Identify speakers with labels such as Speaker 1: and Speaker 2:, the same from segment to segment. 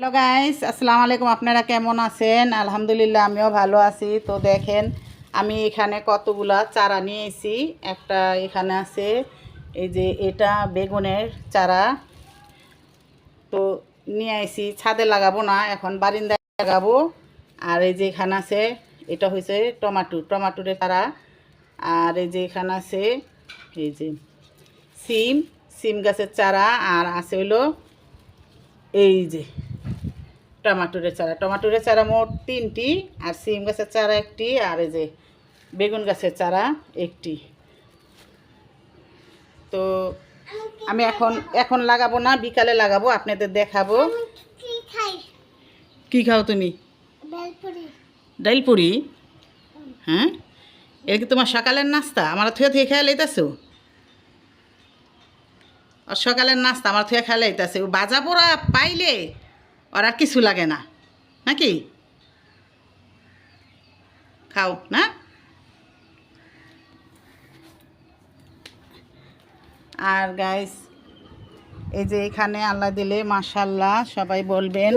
Speaker 1: Hello guys আসসালামু আলাইকুম আপনারা কেমন আছেন আলহামদুলিল্লাহ আমিও ভালো আছি। তো দেখেন, আমি এখানে কতগুলা চারা নিয়ে এসেছি। একটা এখানে আছে, এই যে এটা বেগুনের চারা। তো নিয়ে আসি ছাদে লাগাবো না, এখন বারিন্দায় লাগাবো। আর এই যে এখানে আছে, এটা হয়েছে টমাটো। টমাটোরের চারা। আর এই যে এখানে আছে, এই যে সিম। সিম গাছের চারা। আর আছে হইল, এই যে টমাটোরের চারা। টমাটোরের চারা মোট তিনটি, আর সিম গাছের চারা একটি, আর এই যে বেগুন গাছের চারা একটি। তো আমি এখন এখন লাগাবো না, বিকালে লাগাবো, আপনাদের দেখাবো।
Speaker 2: কি
Speaker 1: খাও তুমি?
Speaker 2: বেলপুরি
Speaker 1: ডাইল পুরি হ্যাঁ? এটা কি তোমার সকালের নাস্তা? আমার থুয়ে থুয়ে খেয়ে লইতেছো? আর সকালের নাস্তা আমার থুয়ে খেয়ে লইতেছে। বাজা পোড়া পাইলে ওর কিছু লাগে না। নাকি? খাও, না? আর গাইস এই যে এখানে আল্লাহ দিলে মাশাল্লাহ সবাই বলবেন,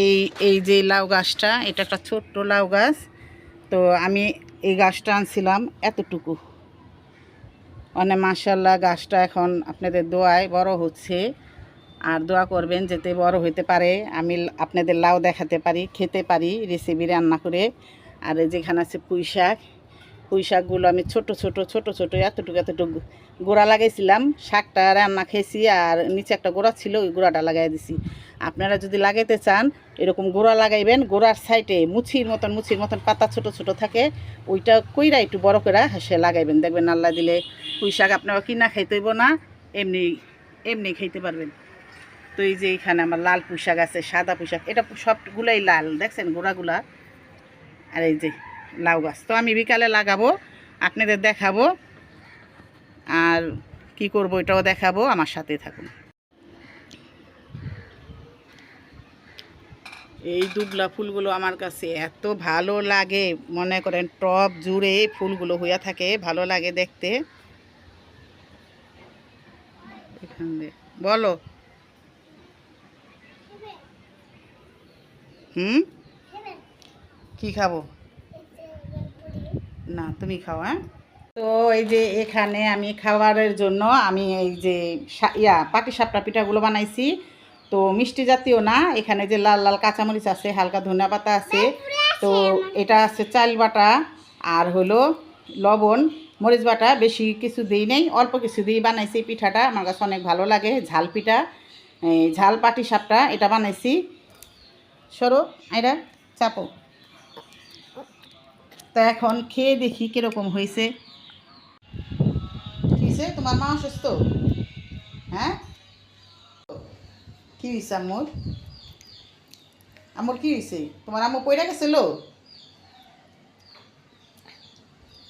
Speaker 1: এই এই যে লাউ গাছটা, এটা একটা ছোট্ট লাউ গাছ। তো আমি এই গাছটা আনছিলাম এতটুকু। মানে মাশাল্লাহ গাছটা এখন আপনাদের দোয়ায় বড় হচ্ছে। আর দোয়া করবেন যাতে বড় হইতে পারে। আমি আপনাদের লাউ দেখাতে পারি, খেতে পারি রেসিপি রান্না করে। আর যেখানে আছে পুঁই শাক, পুঁই শাকগুলো আমি ছোট ছোট ছোট ছোট এতটুকু এতটুকু গোড়া লাগাইছিলাম। শাকটা রান্না খেয়েছি আর নিচে একটা গোড়া ছিল, ওই গোড়াটা লাগাই দিছি। আপনারা যদি লাগাইতে চান, এরকম গোড়া লাগাইবেন, গোড়ার সাইডে মুছির মতন মুছির মতন পাতা ছোট ছোট থাকে, ওইটা কইরা একটু বড় করে হাসে লাগাইবেন। দেখবেন আল্লাহ দিলে পুঁই শাক আপনারা কিনা খাইতে হইব না, এমনি এমনি খাইতে পারবেন। তো এই যে এইখানে আমার লাল পোশাক আছে, সাদা পোশাক, এটা সবগুলাই লাল, দেখছেন গোড়াগুলা? আর এই যে লাউ গাছ। তো আমি বিকালে লাগাবো, আপনাদের দেখাবো, আর কি করব এটাও দেখাবো, আমার সাথে থাকুন। এই দুবলা ফুলগুলো আমার কাছে এত ভালো লাগে, মনে করেন টপ জুড়ে ফুলগুলো হইয়া থাকে, ভালো লাগে দেখতে। বলো। হুম? কি খাব? না, তুমি খাও হ্যাঁ? তো এই যে এখানে আমি খাবারের জন্য আমি এই যে ইয়া, পাটি সাপটা, পিঠাগুলো বানাইছি। তো মিষ্টি জাতীয় না, এখানে যে লাল লাল কাঁচামরিচ আছে, হালকা ধনিয়া পাতা আছে। তো এটা আছে চাল বাটা আর হলো লবণ, মরিচ বাটা, বেশি কিছু দিই নেই, অল্প কিছু দিয়ে বানাইছি পিঠাটা। আমার কাছে অনেক ভালো লাগে, ঝাল পিঠা। ঝাল পাটি সাপটা, এটা বানাইছি। সরো আইরা চাপো। তা এখন খেয়ে দেখি কীরকম হয়েছে। কি হয়েছে? তোমার মা অসুস্থ? হ্যাঁ? কি হয়েছে আম্মুর? আম্মুর কি হয়েছে? তোমার আম্মু পইরা গেছিল?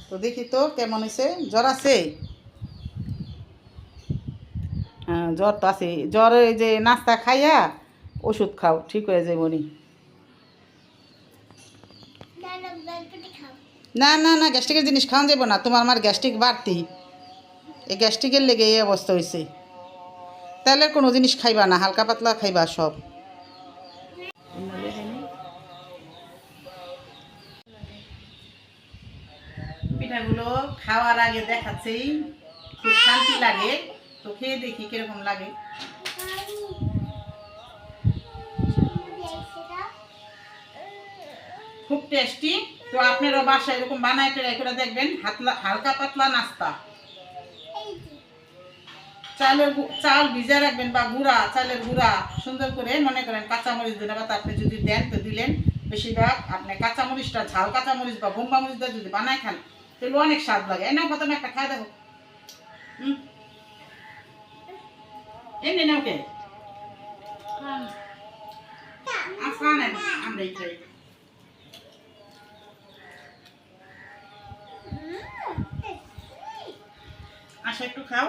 Speaker 1: তো দেখি তো কেমন হয়েছে। জ্বর আছে? হ্যাঁ জ্বর তো আছে। জ্বর যে নাস্তা খাইয়া ওষুধ খাও, ঠিক হয়ে যাবে নি
Speaker 2: দাদা বেলপুরি খাও
Speaker 1: না না না, গ্যাস্ট্রিকের জিনিস খাওয়া যাব না, তোমার আমার গ্যাস্ট্রিক বাড়তি। এই গ্যাস্ট্রিকের লেগে এই অবস্থা হয়েছে তাহলে কোনো জিনিস খাইবা না, হালকা পাতলা খাইবা সব। পিঠাগুলো খাওয়ার আগে দেখাচ্ছি, খুব শান্তি লাগে। তো খেয়ে দেখি কীরকম লাগে খুব টেস্টি তো আপনারা বাসায় এরকম বানায় ট্রাই করে দেখবেন হাতলা হালকা পাতলা নাস্তা। চালের চাল ভিজা রাখবেন বা গুঁড়া চালের গুঁড়া সুন্দর করে মনে করেন কাঁচামরিচ দিলে বা আপনি যদি দেন তো দিলেন। বেশিরভাগ আপনি কাঁচামরিচটা ঝাল কাঁচামরিচ বা বোম্বা মরিচ দিয়ে যদি বানায় খান তাহলে অনেক স্বাদ লাগে। এনাও প্রথমে একটা খাই দেখো। এমনি নাও কে? আফা নেন আমরা আসো একটু খাও।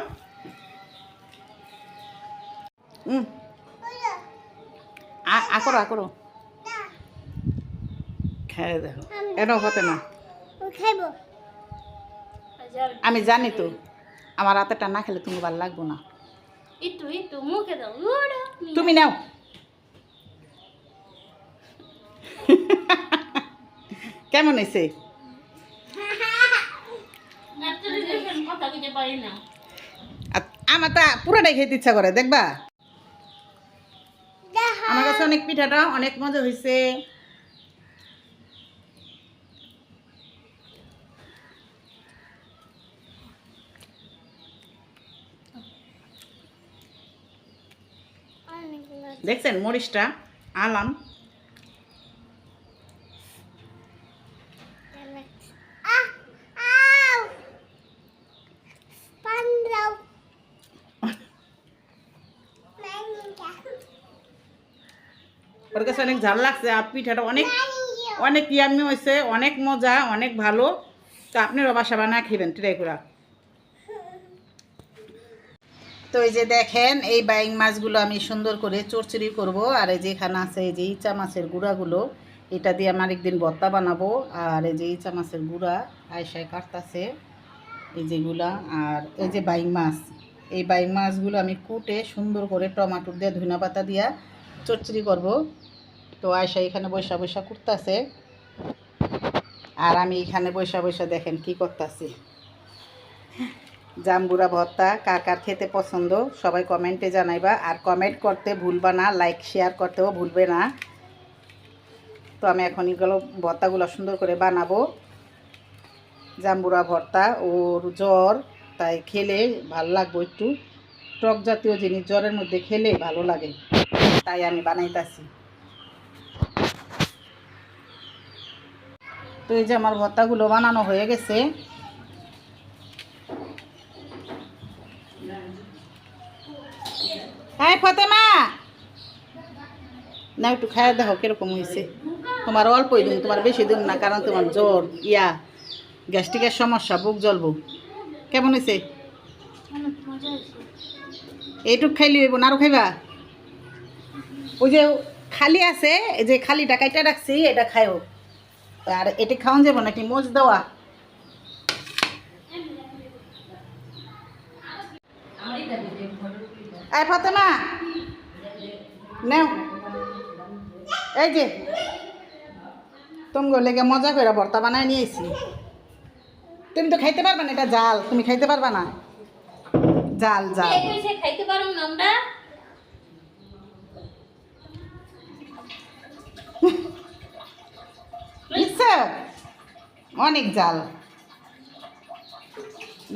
Speaker 1: আকরো আকরো খেয়ে দেখো। এর হতে না। আমি জানি তো আমার হাতেরটা না খেলে তুমি ভালো লাগবো না। তুমি নাও। কেমন হয়েছে
Speaker 3: কথা পারি না।
Speaker 1: আমার তা পুরোটাই খেতে ইচ্ছা করে দেখবা? আমার কাছে অনেক পিঠাটা অনেক মজা হয়েছে দেখছেন মরিচটা আলাম। ওর কাছে অনেক ঝাল লাগছে, আর পিঠাটা অনেক অনেক ইয়ামি হয়েছে, অনেক মজা, অনেক ভালো। তো আপনারও বাসা বানা খাবেন ট্রাই করা। তো এই যে দেখেন, এই বাইং মাছগুলো আমি সুন্দর করে চরচড়ি করব, আর এই যে এখানে আছে এই যে ইচা মাছের গুঁড়াগুলো, এটা দিয়ে আমার একদিন ভর্তা বানাবো। আর এই যে ইচা মাছের গুঁড়া আয়সায় কাটতাছে, এই যেগুলা আর এই যে বাইং মাছ। এই বাইং মাছগুলো আমি কুটে সুন্দর করে টমাটো দিয়ে ধনিয়া পাতা দিয়া চচ্চড়ি করব। তো আয়সা এখানে বৈশা বৈশা করতেছে। আর আমি এখানে বৈশা বৈশা দেখেন কি করতেছি। জাম্বুরা ভর্তা কার কার খেতে পছন্দ সবাই কমেন্টে জানাইবা। আর কমেন্ট করতে ভুলবা না, লাইক, শেয়ার করতেও ভুলবে না। তো আমি এখন এগুলো ভর্তাগুলো সুন্দর করে বানাবো। জাম্বুরা ভর্তা ওর জ্বর, তাই খেলে ভালো লাগবে একটু। টক জাতীয় জিনিস জ্বরের মধ্যে খেলে ভালো লাগে। তাই আমি বানাইতাছি। তো এই যে আমার ভর্তাগুলো বানানো হয়ে গেছে। হ্যাঁ ফতেমা! না একটু খায় দেখো কীরকম হয়েছে তোমার অল্পই দিন তোমার বেশি দিন না কারণ তোমার জ্বর ইয়া গ্যাস্ট্রিকের সমস্যা বুক জ্বলবো। কেমন হয়েছে এইটুক খাইলি হইব না আরও খাইবা? ওই যে খালি আছে যে খালিটা কাইটা রাখছি, এটা খাইও আর এটি খাওয়ান যাব নাকি? মোজ দেওয়া। আয় ফাতেমা, নেও। এই যে তুমি লেগে মজা করে ভর্তা বানায় নিয়েছি তুমি তো খাইতে পারবা না, এটা জাল। তুমি খাইতে পারবা না। জাল জাল।
Speaker 3: খাইতে পারুম না আমরা।
Speaker 1: ইচ্ছা অনেক জাল।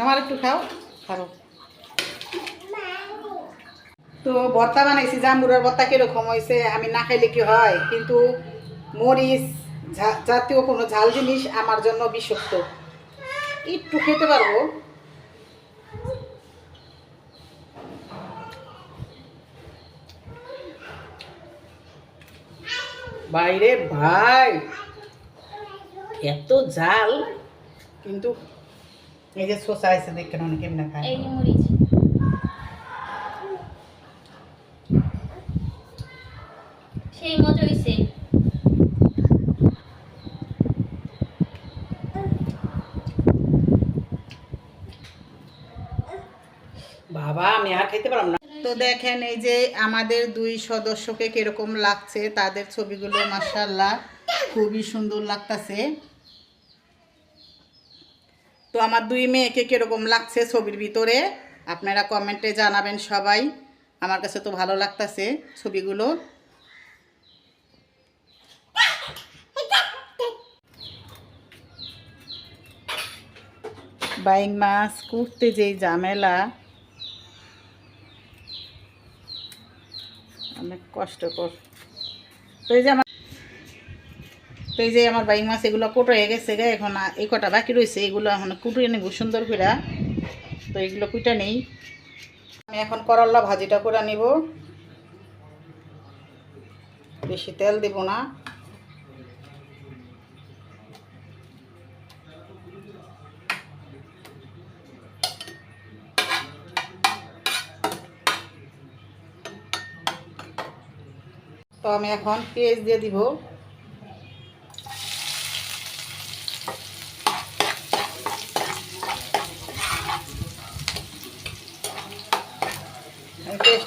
Speaker 1: আমার একটু খাও খাও তো ভর্তা বানাইছি জাম্বুরার ভর্তা কীরকম হয়েছে, আমি না খাইলে কি হয়? কিন্তু মরিচ জাতীয় কোনো ঝাল জিনিস আমার জন্য বিষাক্ত। একটু খেতে পারব। বাইরে ভাই! এত জাল কিন্তু এই যে শোষা আছে দেখেন অনেক কেমনে খায়।
Speaker 3: এই মরিচ। সেই মজা হইছে।
Speaker 1: বাবা আমি আর খেতে পারলাম না। তো দেখেন এই যে আমাদের দুই সদস্যকে কীরকম লাগছে তাদের ছবিগুলো মাসাল্লাহ খুবই সুন্দর লাগতাছে। তো আমার দুই মেয়েকে কীরকম লাগছে ছবির ভিতরে, আপনারা কমেন্টে জানাবেন সবাই। আমার কাছে তো ভালো লাগতাছে ছবিগুলো। বাইং মাছ, করতে যেই ঝামেলা। অনেক কষ্টকর তো এই যে আমার তো এই যে আমার বাইং মাছ, এগুলো কোটো হয়ে গেছে গে, এখন এই কটা বাকি রয়েছে এগুলো এখন কুটিয়ে নেব সুন্দর করে। তো এগুলো কুইটা নেই। আমি এখন করল্লা ভাজিটা করে নিব। বেশি তেল দেব না। তো আমি এখন পেঁয়াজ দিয়ে দিব।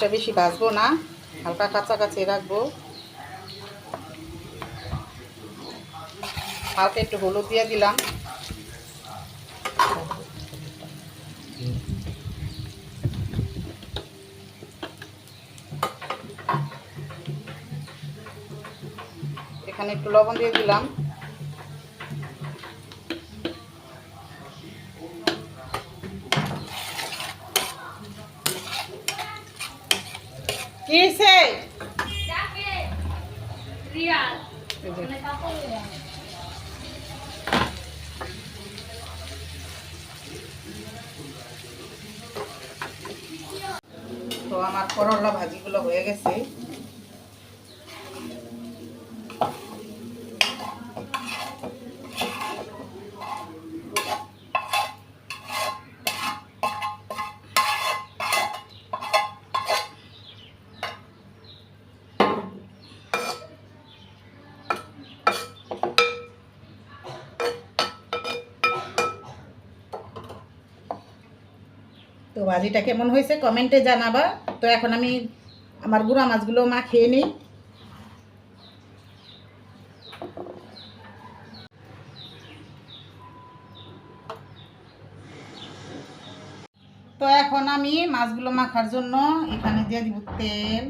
Speaker 1: পেঁয়াজটা বেশি ভাজবো না, হালকা কাঁচি রাখব। হালকা একটু হলুদ দিয়ে দিলাম। এখানে একটু লবণ দিয়ে দিলাম কি হয়েছে?
Speaker 3: রিয়াল
Speaker 1: এই যে, তো আমার করলা ভাজিগুলো হয়ে গেছে। তো ভাজিটা কেমন হয়েছে কমেন্টে জানাবা। তো এখন আমি আমার গুঁড়া মাছগুলো মাখিয়ে নিই। তো এখন আমি মাছগুলো মাখার জন্য এখানে দিয়ে দিব তেল।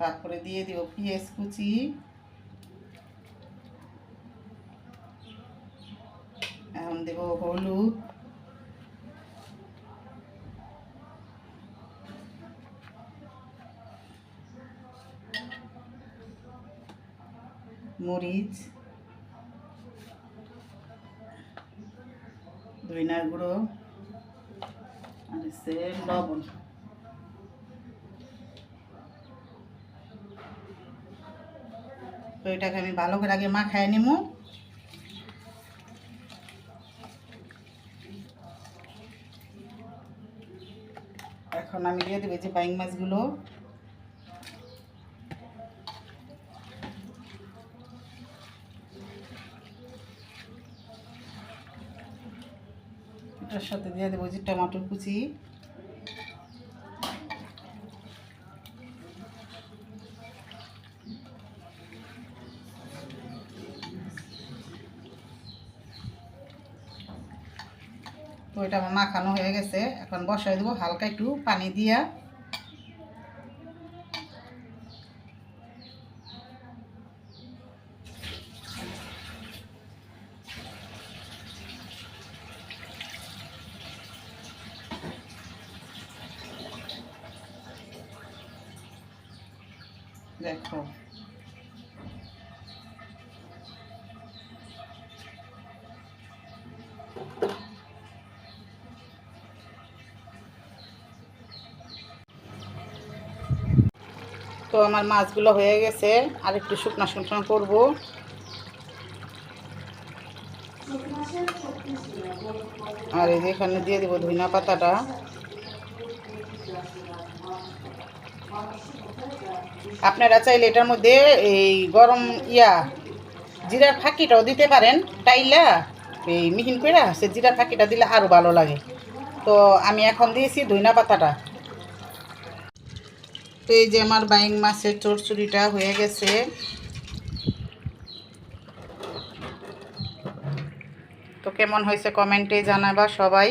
Speaker 1: তারপরে দিয়ে দিব পেঁয়াজ কুচি। এখন দেব হলুদ। মরিচ। ধইনার গুঁড়ো। আর হচ্ছে লবণ। তো এটাকে আমি ভালো করে আগে মাখায় নিবো এখন আমি দিয়ে দেবো যে বাইং মাছগুলো। এটার সাথে দিয়ে দেবো যে টমাটোর কুচি। এটা আমার মাখানো হয়ে গেছে। এখন বসাই দেবো হালকা একটু পানি দিয়া দেখো তো আমার মাছগুলো হয়ে গেছে, আর একটু শুকনো শুকনো করব। আর এই যে এখানে দিয়ে দেবো ধনিয়া পাতাটা। আপনারা চাইলে এটার মধ্যে এই গরম ইয়া জিরার ফাঁকিটাও দিতে পারেন, টাইলা, এই মিহিন করে সে জিরার ফাঁকিটা দিলে আরও ভালো লাগে। তো আমি এখন দিয়েছি ধনিয়া পাতাটা। তো এই যে আমার বাইং মাছের চোরচুরিটা হয়ে গেছে। তো কেমন হয়েছে কমেন্টে জানাবা সবাই।